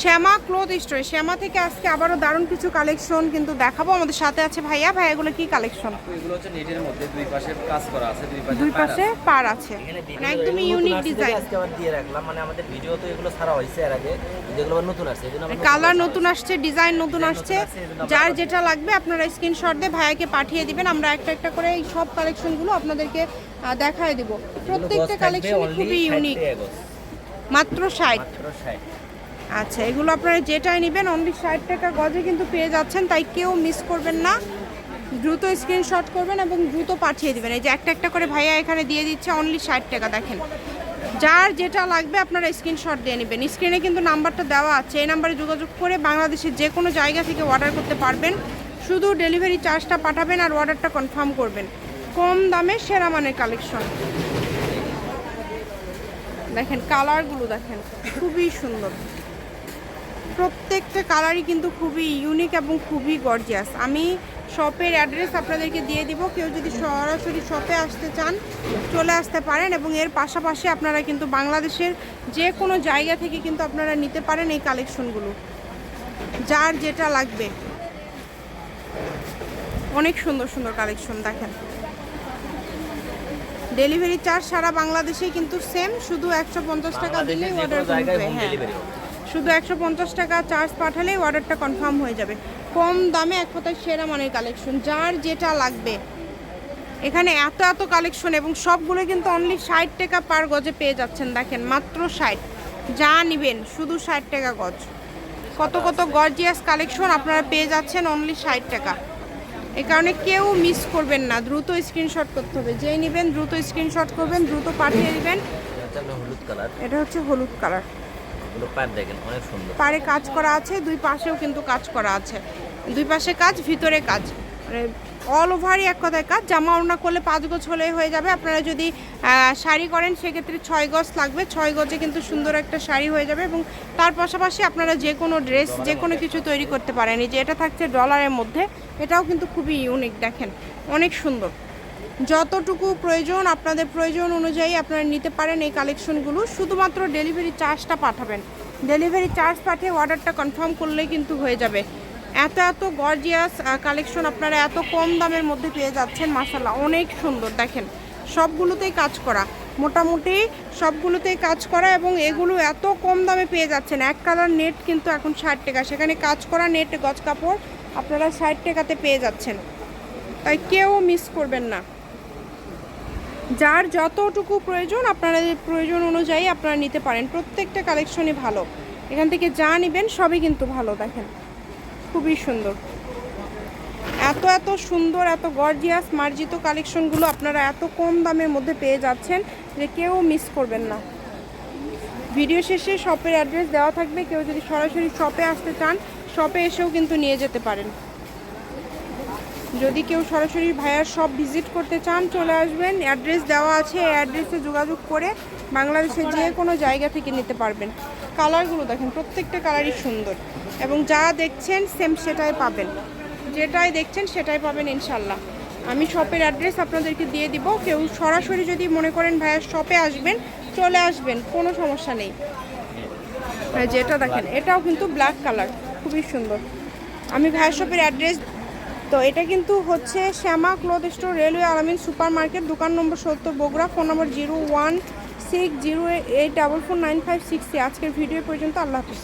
শ্যামা cloth স্টোরে। শ্যামা থেকে আজকে আবারও দারুণ কিছু কালেকশন কিন্তু দেখাবো। আমাদের সাথে আছে ভাইয়া। ভাইয়া এগুলো কি কালেকশন? এগুলো হচ্ছে নেটের মধ্যে দুই পাশে কাজ করা আছে দুই পাশে। পার আছে। মানে একদমই ইউনিক ডিজাইন আজকে আবার দিয়ে রাখলাম। মানে আমাদের ভিডিও তো এগুলো ছাড়া হয়েছে এর আগে। যেগুলো নতুন আসছে কালার নতুন আসছে। ডিজাইন নতুন আসছে। যার যেটা লাগবে আপনারা স্ক্রিনশট দিয়ে ভাইয়াকে পাঠিয়ে দিবেন। আমরা একটা একটা করে এই সব কালেকশনগুলো আপনাদেরকে দেখায় দিব। প্রত্যেকটা কালেকশন খুবই ইউনিক মাত্র ষাট। মাত্র 60 আচ্ছা এগুলো আপনারা যেটাই নেবেন অনলি ষাট টাকা গজে কিন্তু পেয়ে যাচ্ছেন, তাই কেউ মিস করবেন না। দ্রুত স্ক্রিনশট করবেন এবং দ্রুত পাঠিয়ে দেবেন। এই যে একটা একটা করে ভাইয়া এখানে দিয়ে দিচ্ছে অনলি ষাট টাকা, দেখেন। যার যেটা লাগবে আপনারা স্ক্রিনশট দিয়ে নেবেন। স্ক্রিনে কিন্তু নাম্বারটা দেওয়া আছে। এই নাম্বারে যোগাযোগ করে বাংলাদেশের যে কোনো জায়গা থেকে অর্ডার করতে পারবেন। শুধু ডেলিভারি চার্জটা পাঠাবেন আর অর্ডারটা কনফার্ম করবেন। কম দামে সেরা মানের কালেকশন দেখেন কালারগুলো দেখেন, খুবই সুন্দর। প্রত্যেকটা কালারই কিন্তু খুবই ইউনিক এবং খুবই গর্জিয়াস আমি শপের অ্যাড্রেস আপনাদেরকে দিয়ে দিব। কেউ যদি সরাসরি শপে আসতে চান চলে আসতে পারেন এবং এর পাশাপাশি আপনারা কিন্তু বাংলাদেশের যে কোনো জায়গা থেকে কিন্তু আপনারা নিতে পারেন এই কালেকশনগুলো যার যেটা লাগবে। অনেক সুন্দর সুন্দর কালেকশন দেখেন। ডেলিভারি চার্জ সারা বাংলাদেশেই কিন্তু সেম শুধু একশো পঞ্চাশ টাকা দিলেই অর্ডার করবে হ্যাঁ। শুধু একশো পঞ্চাশ টাকা চার্জ পাঠালেই অর্ডারটা কনফার্ম হয়ে যাবে। কম দামে এক কথায় সেরা মানের কালেকশন যার যেটা লাগবে। এখানে এত এত কালেকশন এবং সবগুলো কিন্তু অনলি ষাট টাকা পার গজে পেয়ে যাচ্ছেন দেখেন মাত্র ষাট। যা নিবেন শুধু ষাট টাকা গজ। কত কত গর্জিয়াস কালেকশন আপনারা পেয়ে যাচ্ছেন অনলি ষাট টাকা। এই কারণে কেউ মিস করবেন না দ্রুত স্ক্রিনশট করতে হবে। যেই নেবেন দ্রুত স্ক্রিনশট করবেন দ্রুত পাঠিয়ে দিবেন। এটা হচ্ছে হলুদ কালার পার কাজ করা আছে, দুই পাশেও কিন্তু কাজ করা আছে। দুই পাশে কাজ, ভিতরে কাজ। মানে অল ওভারই এক কথায় কাজ, জামা ওড়না করলে পাঁচ গজ হলেই হয়ে যাবে। আপনারা যদি শাড়ি করেন, সেক্ষেত্রে ছয় গজ লাগবে। ছয় গজে কিন্তু সুন্দর একটা শাড়ি হয়ে যাবে এবং তার পাশাপাশি আপনারা যে কোনো ড্রেস যে কোনো কিছু তৈরি করতে পারেন। এই যে এটা থাকছে ডলারের মধ্যে, এটাও কিন্তু খুবই ইউনিক দেখেন। অনেক সুন্দর। যতটুকু প্রয়োজন, আপনাদের প্রয়োজন অনুযায়ী আপনারা নিতে পারেন এই কালেকশনগুলো। শুধুমাত্র ডেলিভারি চার্জটা পাঠাবেন। ডেলিভারি চার্জ পাঠিয়ে অর্ডারটা কনফার্ম করলেই কিন্তু হয়ে যাবে। এত এত গর্জিয়াস কালেকশন আপনারা এত কম দামের মধ্যে পেয়ে যাচ্ছেন মাসাল্লাহ অনেক সুন্দর। দেখেন, সবগুলোতেই কাজ করা। মোটামুটি সবগুলোতেই কাজ করা এবং এগুলো এত কম দামে পেয়ে যাচ্ছেন। এক কালার নেট কিন্তু এখন ষাট টাকা। সেখানে কাজ করা নেট, গজ কাপড় আপনারা ষাট টাকাতে পেয়ে যাচ্ছেন। তাই কেউ মিস করবেন না। যার যতটুকু প্রয়োজন, আপনারা প্রয়োজন অনুযায়ী আপনারা নিতে পারেন। প্রত্যেকটা কালেকশনই ভালো। এখান থেকে যা নেবেন সবই কিন্তু ভালো, দেখেন। খুবই সুন্দর। এত এত সুন্দর, এত গর্জিয়াস, মার্জিত কালেকশনগুলো আপনারা এত কম দামের মধ্যে পেয়ে যাচ্ছেন যে কেউ মিস করবেন না। ভিডিও শেষে শপের অ্যাড্রেস দেওয়া থাকবে। কেউ যদি সরাসরি শপে আসতে চান, শপে এসেও কিন্তু নিয়ে যেতে পারেন। যদি কেউ সরাসরি ভাইয়ার সব ভিজিট করতে চান, চলে আসবেন। অ্যাড্রেস দেওয়া আছে, এই অ্যাড্রেসে যোগাযোগ করে বাংলাদেশের যে কোনো জায়গা থেকে নিতে পারবেন। কালারগুলো দেখেন, প্রত্যেকটা কালারই সুন্দর। এবং যা দেখছেন সেম সেটাই পাবেন। যেটাই দেখছেন, সেটাই পাবেন ইনশাল্লাহ আমি শপের অ্যাড্রেস আপনাদেরকে দিয়ে দিব। কেউ সরাসরি যদি মনে করেন ভাইয়ার শপে আসবেন, চলে আসবেন, কোনো সমস্যা নেই। যেটা দেখেন, এটাও কিন্তু ব্ল্যাক কালার খুবই সুন্দর। আমি ভাইয়ার শপের অ্যাড্রেস তো এটা কিন্তু হচ্ছে Shyama cloth store railway Alamin super market দোকান নম্বর সত্তর, Bogura, phone number zero one six zero eight double four nine five six আজকের ভিডিও পর্যন্ত, আল্লাহ হাফিজ।